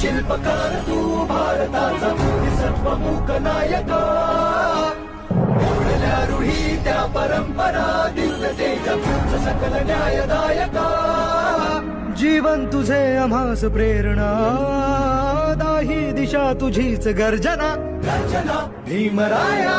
शिल्पकार तू भारताचा सत्वमुख नायक. घडल्या रूढी त्या परंपरा दिव्य तेज सकल न्यायदायक. जीवन तुझे आम्हास प्रेरणा दाही दिशा तुझीच गर्जना. गर्जना भीमराया.